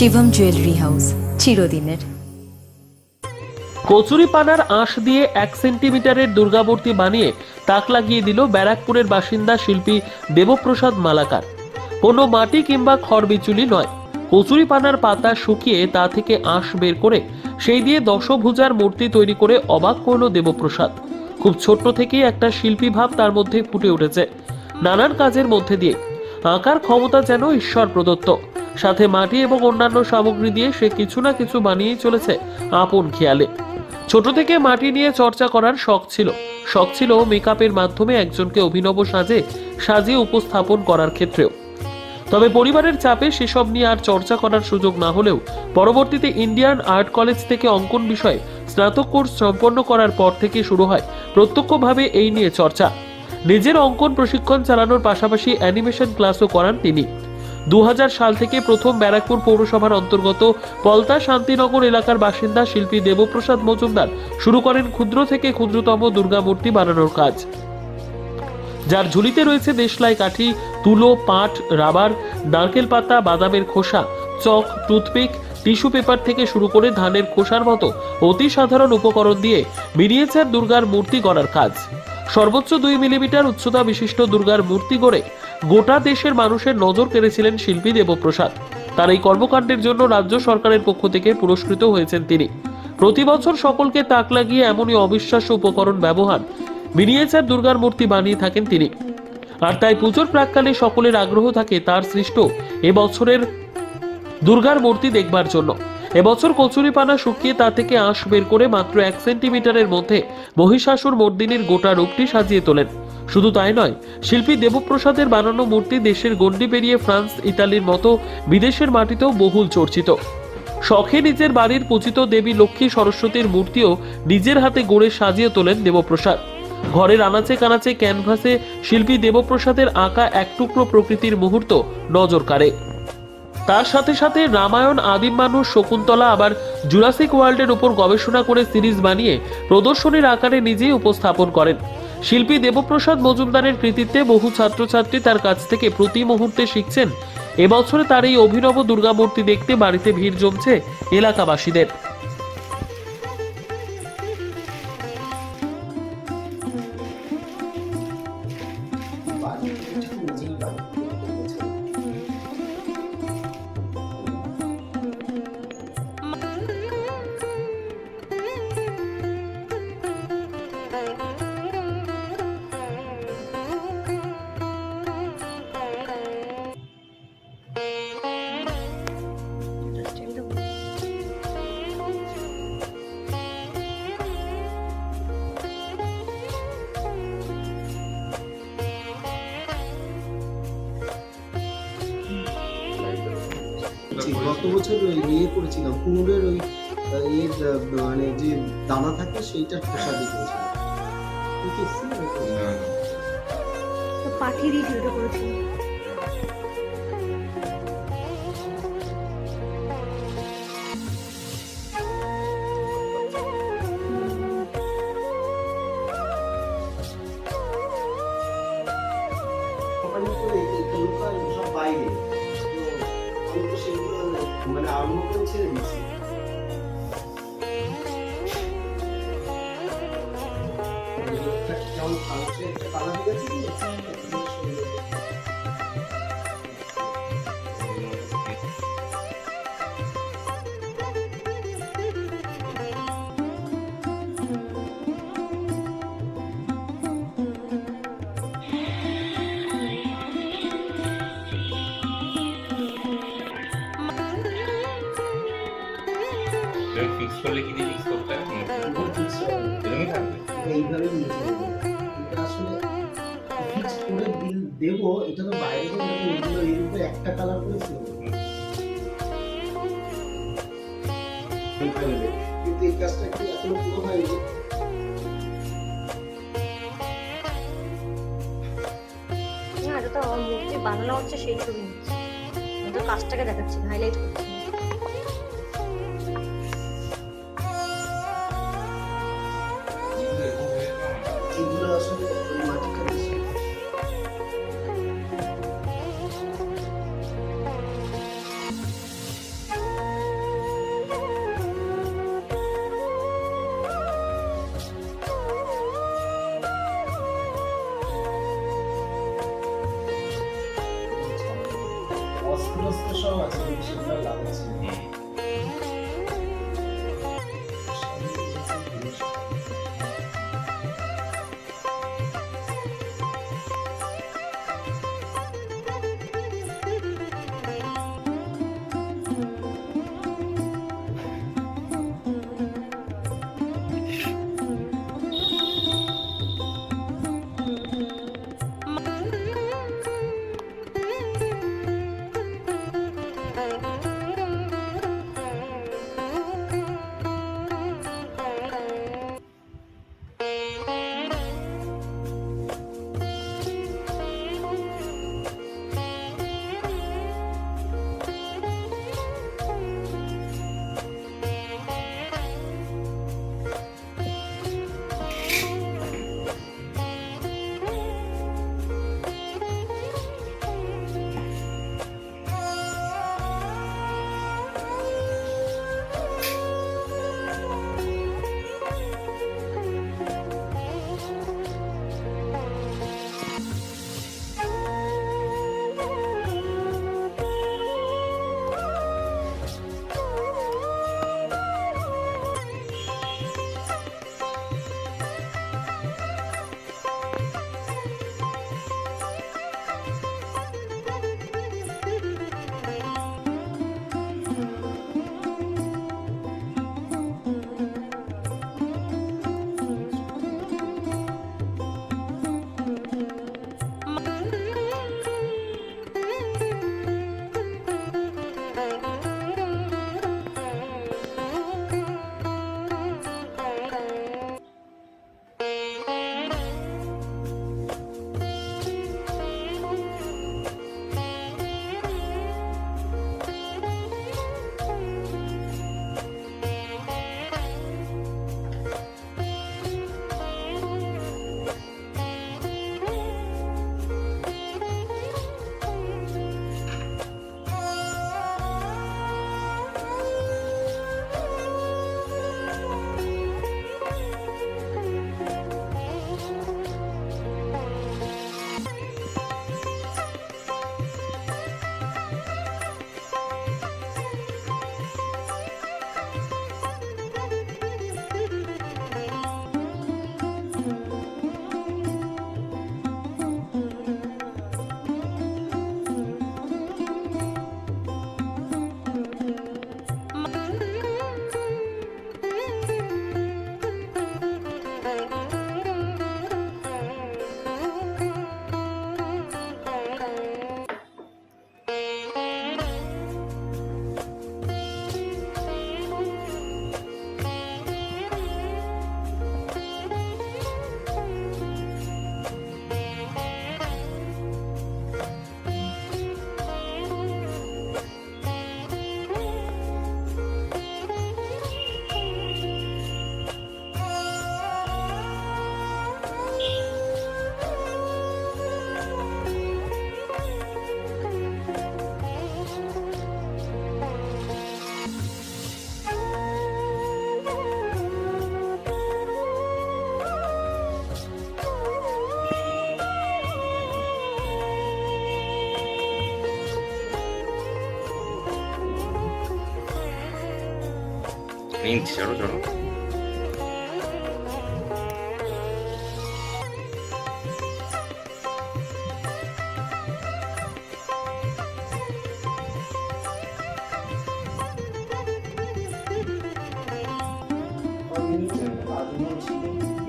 Shivam jewellery house চিরদিনের। কচুরিপানার আঁশ দিয়ে এক সেন্টিমিটারের দুর্গামূর্তি বানিয়ে তাক লাগিয়ে দিল ব্যারাকপুরের বাসিন্দা শিল্পী দেবপ্রসাদ মালাকার। কোনো মাটি কিংবা খড়বিচুলি নয়। কচুরিপানার পাতা শুকিয়ে তা থেকে আঁশ বের করে সেই দিয়ে দশভুজার মূর্তি তৈরি করে অবাক করল দেবপ্রসাদ। খুব ছোট্ট থেকেই একটা শিল্পী ভাব তার মধ্যে ফুটে উঠেছে। নানান কাজের মধ্যে দিয়ে আঁকার ক্ষমতা যেন ঈশ্বর প্রদত্ত। সাথে মাটি এবং অন্যান্য সামগ্রী দিয়ে সে কিছু না কিছু বানিয়েই চলেছে আপন খেয়ালে। ছোট থেকে মাটি নিয়ে চর্চা করার শখ ছিল। শখ ছিল মেকআপের মাধ্যমে একজনকে অভিনব সাজে, সাজিয়ে উপস্থাপন করার ক্ষেত্রেও। তবে পরিবারের চাপে সেসব নিয়ে আর চর্চা করার সুযোগ না হলেও পরবর্তীতে ইন্ডিয়ান আর্ট কলেজ থেকে অঙ্কন বিষয়ে স্নাতক কোর্স সম্পন্ন করার পর থেকে শুরু হয় প্রত্যক্ষভাবে এই নিয়ে চর্চা। নিজের অঙ্কন প্রশিক্ষণ চালানোর পাশাপাশি অ্যানিমেশন ক্লাসও করান তিনি। দু হাজার সাল থেকে প্রথম ব্যারাকপুর পৌরসভার অন্তর্গত পলতা শান্তিনগর এলাকার বাসিন্দা শিল্পী দেবপ্রসাদ মজুমদার শুরু করেন ক্ষুদ্র থেকে ক্ষুদ্রতম দুর্গা মূর্তি বানানোর কাজ। যার ঝুলিতে রয়েছে দেশলাই কাঠি, তুলো, পাট, রাবার, নারকেল পাতা, বাদামের খোসা, চক, টুথপিক, টিস্যু পেপার থেকে শুরু করে ধানের খোসার মতো অতি সাধারণ উপকরণ দিয়ে মিনিয়েচার দুর্গার মূর্তি গড়ার কাজ। সর্বোচ্চ দুই মিলিমিটার উচ্চতা বিশিষ্ট দুর্গার মূর্তি গড়ে গোটা দেশের মানুষের নজর কেড়েছিলেন শিল্পী দেবপ্রসাদ। তার এই কর্মকাণ্ডের জন্য রাজ্য সরকারের পক্ষ থেকে পুরস্কৃত হয়েছেন তিনি। প্রতি বছর সকলকে তাক লাগিয়ে এমনই অবিশ্বাস্য উপকরণ ব্যবহার, মিনিয়েচার দুর্গার মূর্তি বানিয়ে থাকেন তিনি। আর তাই পুজোর প্রাককালে সকলের আগ্রহ থাকে তার সৃষ্ট এবছরের দুর্গার মূর্তি দেখবার জন্য। এবছর কচুরিপানা শুকিয়ে তা থেকে আঁশ বের করে মাত্র এক সেন্টিমিটারের মধ্যে মহিষাসুর মর্দিনীর গোটা রূপটি সাজিয়ে তোলেন। শুধু তাই নয়, শিল্পী দেবপ্রসাদের বানানো মূর্তি দেশের গণ্ডি পেরিয়ে ফ্রান্স, ইতালির মতো বিদেশের মাটিতেও বহুল চর্চিত। শখে নিজের বাড়ির পূজিত দেবী লক্ষ্মী সরস্বতীর মূর্তিও নিজের হাতে গড়ে সাজিয়ে তোলেন দেবপ্রসাদ। ঘরের আনাচে কানাচে ক্যানভাসে শিল্পী দেবপ্রসাদের আঁকা এক টুকরো প্রকৃতির মুহূর্ত নজর কাড়ে। তার সাথে সাথে রামায়ণ, আদিম মানুষ, শকুন্তলা আবার জুরাসিক ওয়ার্ল্ডের উপর গবেষণা করে সিরিজ বানিয়ে প্রদর্শনীর আকারে নিজেই উপস্থাপন করেন। শিল্পী দেবপ্রসাদ মজুমদারের কৃতিত্বে বহু ছাত্রছাত্রী তার কাছ থেকে প্রতি মুহূর্তে শিখছেন। এবছরে তার এই অভিনব দুর্গামূর্তি দেখতে বাড়িতে ভিড় জমছে এলাকাবাসীদের। গত বছর ওই ইয়ে করেছিলাম কুমড়ের ওই ইয়ের মানে যে দানা থাকে সেইটার প্রসাদই করেছিলাম। তুই কি এসেছিলি পাঠিয়ে দিয়েছি ওটা করেছি মানে আরম্ভ করে ছেড়ে দিচ্ছি করলে কি ফিক্স করতে হবে। এরকমই থাকবে। চলে আসলে ফিক্স করে বিল দেবো এটা তো বাইরে থেকে এর একটা কালার করে ফেলব কিন্তু এই কাজটা কি এখনও পুরো হয়নি না এটা তো মূর্তি বানানো হচ্ছে সেই ছবি নিচ্ছি। তো কাজটাকে দেখাচ্ছি হাইলাইট করছি।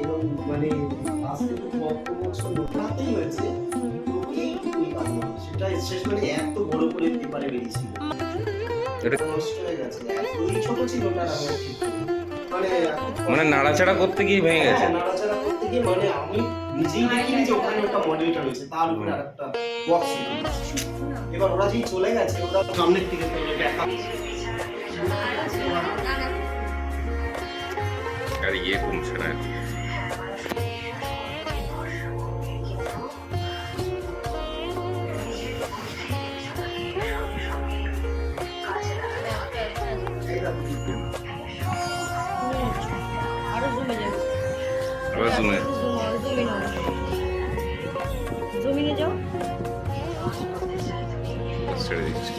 এরকম মানে আজ থেকে কত বছর হাতেই হয়েছে শেষ মানে এত বড় করে পেপারে বেরিয়েছিল। মানে মানে নাড়াচাড়া করতে গিয়ে ভেঙে গেছে। হ্যাঁ, নাড়াচাড়া করতে গিয়ে মানে আমি নিজেই দেখিনি যে ওখানে ওটা মডেলটা রয়েছে তার উপরে আরেকটা বক্স এবার ওরা যেই চলে গেছে ওরা সামনের দিকে চলে দেখা আর ইয়ে কমছে না। আবার জুমে জমিনে যাও ছেড়ে দিচ্ছি।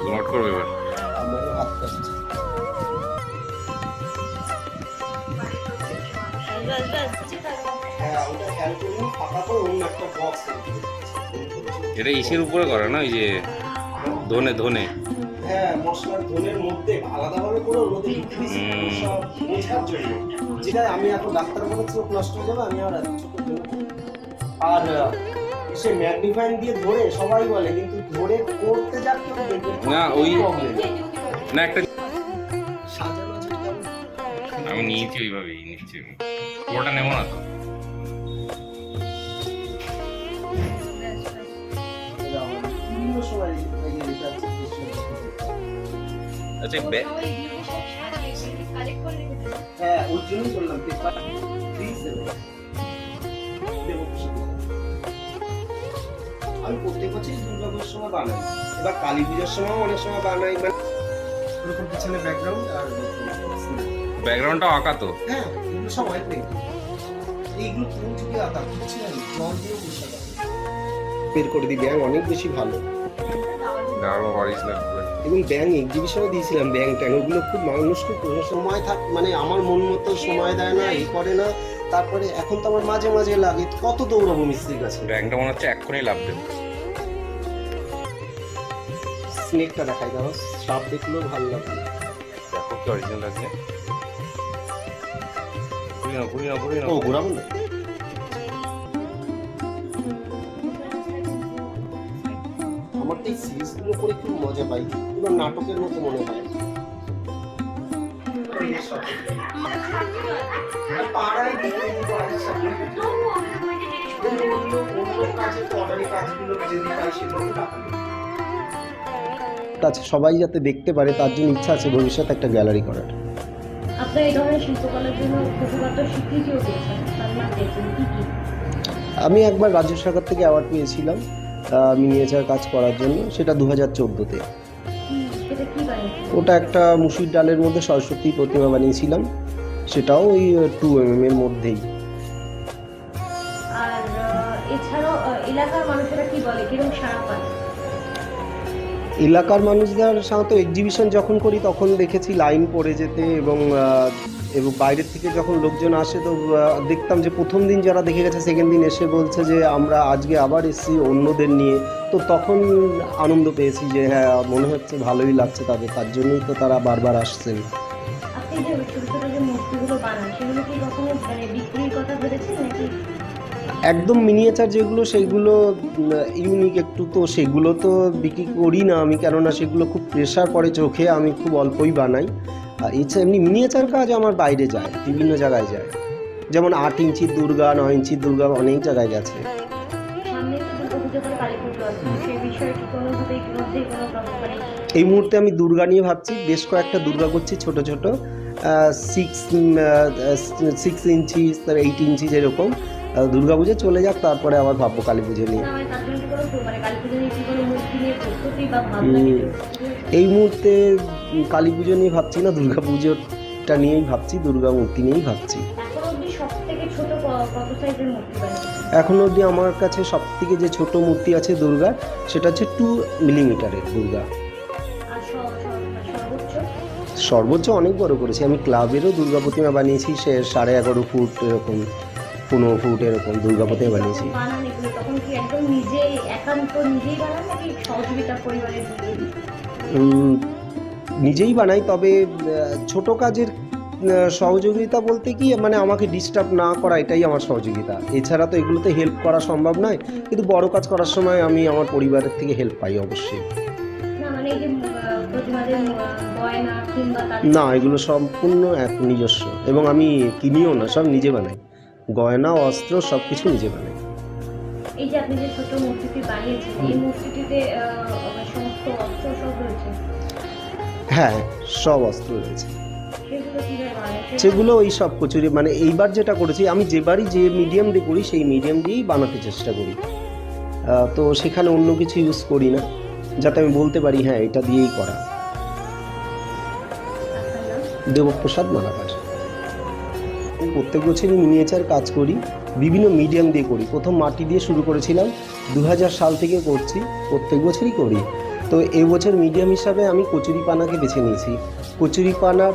জুম আউট করবে এবার এটা ইসের উপরে করে না ওই যে ধনে ধনে। হ্যাঁ মশলার ধনের মধ্যে আলাদাভাবে করে ওর মধ্যে বোঝার জন্য। যেটা আমি এখন ডাক্তার বলেছি নষ্ট হয়ে যাবে আমি আর এত আর সে ম্যাগনিফাইং দিয়ে ধরে সবাই বলে কিন্তু ধরে করতে যা কেউ দেখবে না, ওই- না একটা আমি নিয়েছি ওইভাবেই আমি পুরোটা নেব না তো? আচ্ছা ব্যাগ হ্যাঁ ওর জন্যই বললাম প্লিজ দেবো দেবো। আমি প্রত্যেক বছরই দুর্গা পুজোর সময় বানাই। এবার কালী পুজোর সময় অনেক সময় বানাই মানে ওরকম পিছনে ব্যাকগ্রাউন্ড আর ব্যাকগ্রাউন্ডটা আঁকা তো হ্যাঁ এগুলো সব অয়েল এইগুলো কোন যুগে আঁকা? কিছু জানি জল দিয়ে বসে বের করে দিই ব্যাং অনেক বেশি ভালো। দাঁড়াবো অরিজিনাল এবং ব্যাং এক্সিবিশনে দিয়েছিলাম ব্যাং ট্যাং ওগুলো খুব মানুষ খুব সময় থাক মানে আমার মন মতো সময় দেয় না এই করে না। তারপরে এখন তো আমার মাঝে মাঝে লাগে কত দৌড়াবো মিস্ত্রির কাছে? ব্যাংকটা মনে হচ্ছে এক্ষুনি লাভ দেবে। স্নেকটা দেখাই দাও সাপ দেখলেও ভালো লাগবে। দেখো কি অরিজিনাল আছে। ঘুরি না ঘুরি না ঘুরি না ও ঘোরাবো না? মজা পাই এবার নাটকের মতো মনে হয়। পাড়ায় সবাই যাতে দেখতে পারে তার জন্য ইচ্ছা আছে ভবিষ্যতে একটা গ্যালারি করার। আপনার এই ধরনের শিল্পকলার জন্য প্রতিবাদ স্বীকৃতিও পেয়েছেন তার মধ্যে কি কি। আমি একবার রাজ্য সরকার থেকে অ্যাওয়ার্ড পেয়েছিলাম। মিনিয়েচার কাজ করার জন্য সেটা দু হাজার চোদ্দোতে। ওটা একটা মুসুর ডালের মধ্যে সরস্বতী প্রতিমা বানিয়েছিলাম সেটাও ওই টু এম এর মধ্যেই। এলাকার মানুষদের সাধারণত এক্সিবিশন যখন করি তখন দেখেছি লাইন পড়ে যেতে এবং এবং বাইরের থেকে যখন লোকজন আসে, তো দেখতাম যে প্রথম দিন যারা দেখে গেছে সেকেন্ড দিন এসে বলছে যে আমরা আজকে আবার এসেছি অন্যদের নিয়ে। তো তখন আনন্দ পেয়েছি যে হ্যাঁ মনে হচ্ছে ভালোই লাগছে তাদের, তার জন্যই তো তারা বারবার আসছেন। একদম মিনিয়েচার যেগুলো সেগুলো ইউনিক একটু তো সেগুলো তো বিক্রি করি না আমি কেননা সেগুলো খুব প্রেশার পড়ে চোখে আমি খুব অল্পই বানাই। আর এছাড়া এমনি মিনিয়েচার কাজ আমার বাইরে যায় বিভিন্ন জায়গায় যায়। যেমন আট ইঞ্চির দুর্গা নয় ইঞ্চির দুর্গা অনেক জায়গায় গেছে। এই মুহূর্তে আমি দুর্গা নিয়ে ভাবছি বেশ কয়েকটা দুর্গা করছি ছোট ছোট। Six six inch eight inch যেরকম। দুর্গা পুজো চলে যাক তারপরে আবার ভাববো কালী পুজো নিয়ে। মানে মানে? এই মুহূর্তে কালী পুজো নিয়ে ভাবছি না দুর্গা পুজোটা নিয়েই ভাবছি দুর্গা মূর্তি নিয়েই ভাবছি। এখন অবধি আমার কাছে সব থেকে যে ছোট মূর্তি আছে দুর্গা সেটা হচ্ছে টু মিলিমিটারের দুর্গা। সর্বোচ্চ অনেক বড় করেছি। আমি ক্লাবেরও দুর্গা প্রতিমা বানিয়েছি সে সাড়ে এগারো ফুট এরকম। পনেরো ফুট এরকম দুর্গা প্রতিমা বানিয়েছি। নিজেই বানাই তবে ছোট কাজের সহযোগিতা বলতে কি মানে আমাকে ডিস্টার্ব না করা এটাই আমার সহযোগিতা। এছাড়া তো এগুলোতে হেল্প করা সম্ভব নয় কিন্তু বড় কাজ করার সময় আমি আমার পরিবারের থেকে হেল্প পাই অবশ্যই। না মানে না এগুলো সম্পূর্ণ এক নিজস্ব এবং আমি কিনিও না সব নিজে বানাই। গয়না অস্ত্র সব কিছু নিজে বানাই এই যে আপনি যে ছোট মূর্তিটি বানিয়েছেন এই মূর্তিটিতে সমস্ত অস্ত্র সব রয়েছে? হ্যাঁ সব অস্ত্র রয়েছে। সেগুলো ওই সব কচুরি মানে এইবার যেটা করেছি আমি যেবারই যে মিডিয়াম দিয়ে করি সেই মিডিয়াম দিয়েই বানাতে চেষ্টা করি। তো সেখানে অন্য কিছু ইউজ করি না যাতে আমি বলতে পারি হ্যাঁ এটা দিয়েই করা। দেবপ্রসাদ মালাকার। প্রত্যেক বছরই মিনিয়েচার কাজ করি, বিভিন্ন মিডিয়াম দিয়ে করি। প্রথম মাটি দিয়ে শুরু করেছিলাম দু হাজার সাল থেকে করছি, প্রত্যেক বছরই করি। তো এবছর মিডিয়াম হিসাবে আমি কচুরিপানাকে বেছে নিয়েছি। কচুরিপানার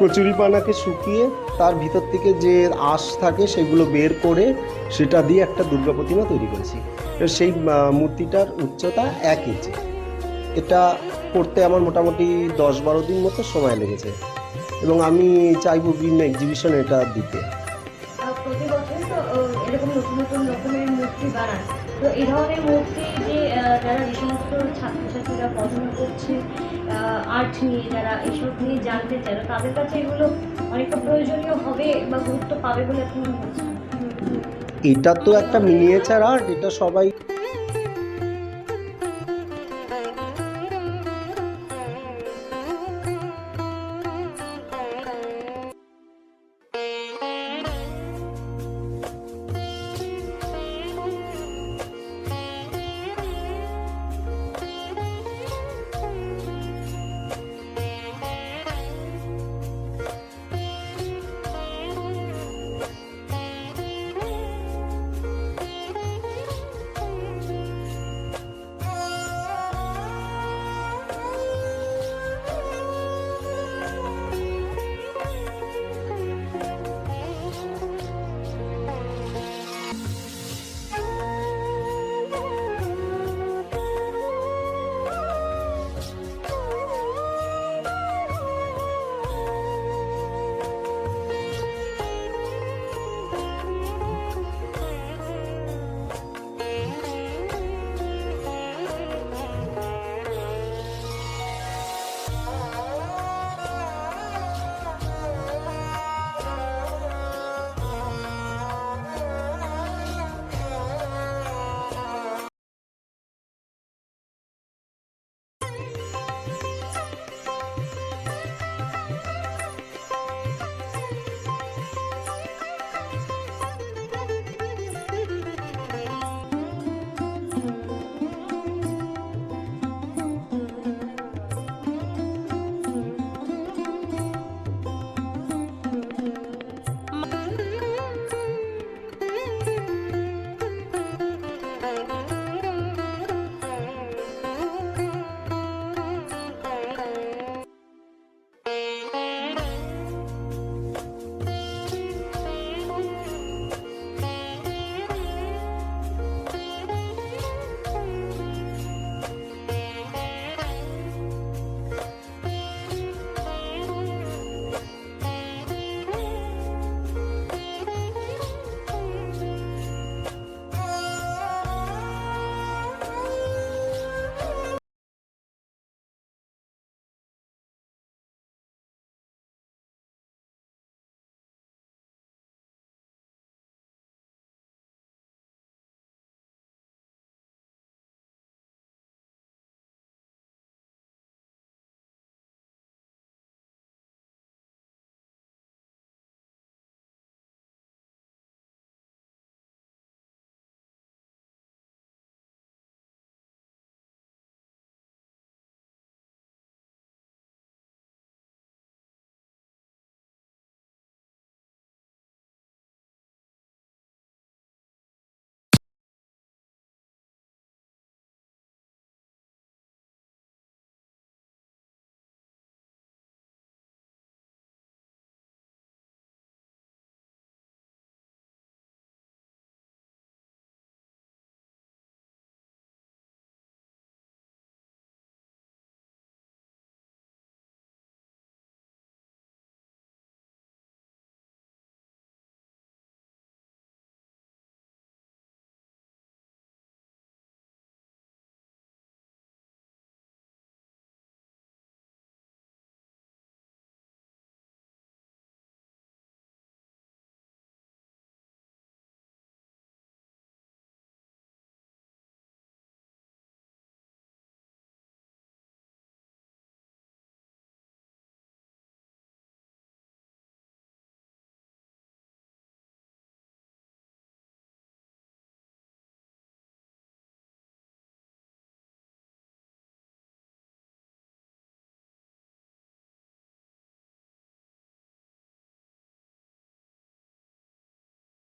কচুরিপানাকে শুকিয়ে তার ভিতর থেকে যে আঁশ থাকে সেগুলো বের করে সেটা দিয়ে একটা দুর্গা প্রতিমা তৈরি করেছি। সেই মূর্তিটার উচ্চতা এক ইঞ্চি এটা করতে আমার মোটামুটি দশ বারো দিন মতো সময় লেগেছে। এবং আমি চাইব বিভিন্ন এক্সিবিশনে এটা দিতে। আহ, প্রতি বছর তো এরকম নতুন নতুন রকমের মূর্তি বানান তো এই ধরনের মূর্তি যে যারা যে সমস্ত ছাত্রছাত্রীরা পড়াশোনা করছে আর্ট নিয়ে যারা এসব নিয়ে জানতে চায় তাদের কাছে এগুলো অনেকটা প্রয়োজনীয় হবে বা গুরুত্ব পাবে বলে আপনি এটা তো একটা মিনিয়েচার আর্ট এটা সবাই